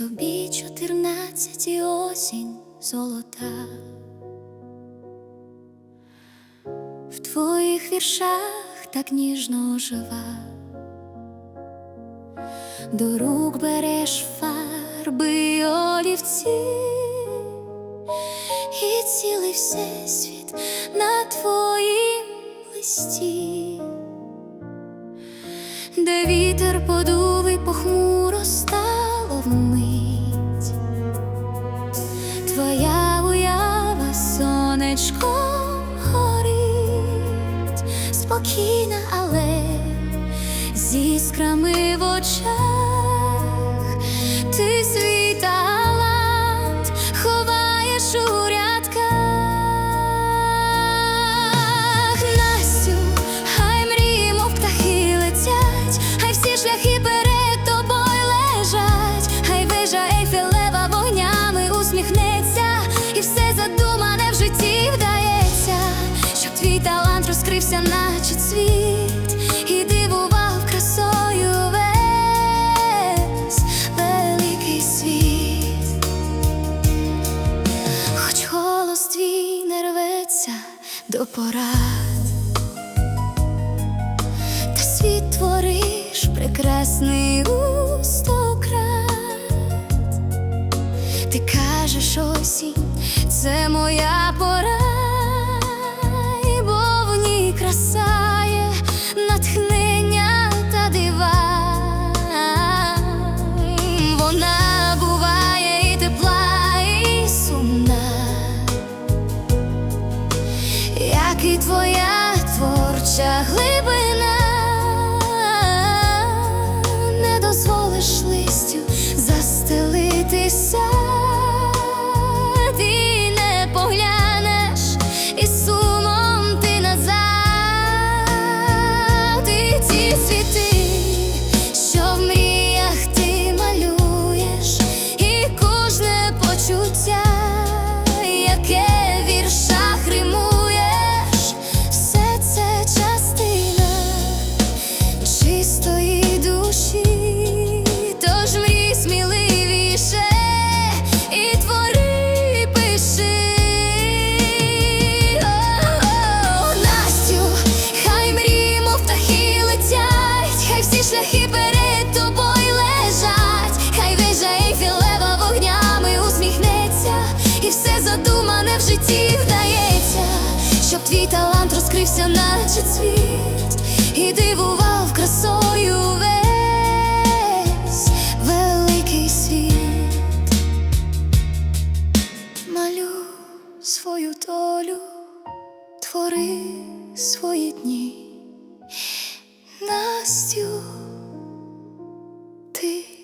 вісімнадцять і осінь золота. В твоїх віршах так ніжно жива, до рук береш фарби й олівці, і цілий всесвіт на твоїм листі, де вітер подув з іскрами в очах, ти свій талант ховаєш у рядках. Настю, хай мрії, мов птахи летять, хай всі шляхи перед тобою лежать, хай вежа Ейфелева вогнями усміхнеться, і все задумане в житті вдається, щоб твій талант розкрився, наче цвіт, до порад, та світ твориш прекрасний у сто крат. Ти кажеш осінь, це моя і твоя творча глибина, не дозволиш листю застелити сад і не поглянеш із сумом ти назад, і ті світи, що в мріях ти малюєш, і кожне почуття, житті вдається, щоб твій талант розкрився, наче цвіт, і дивував красою весь великий світ. Малю свою долю, твори свої дні, Настю, ти.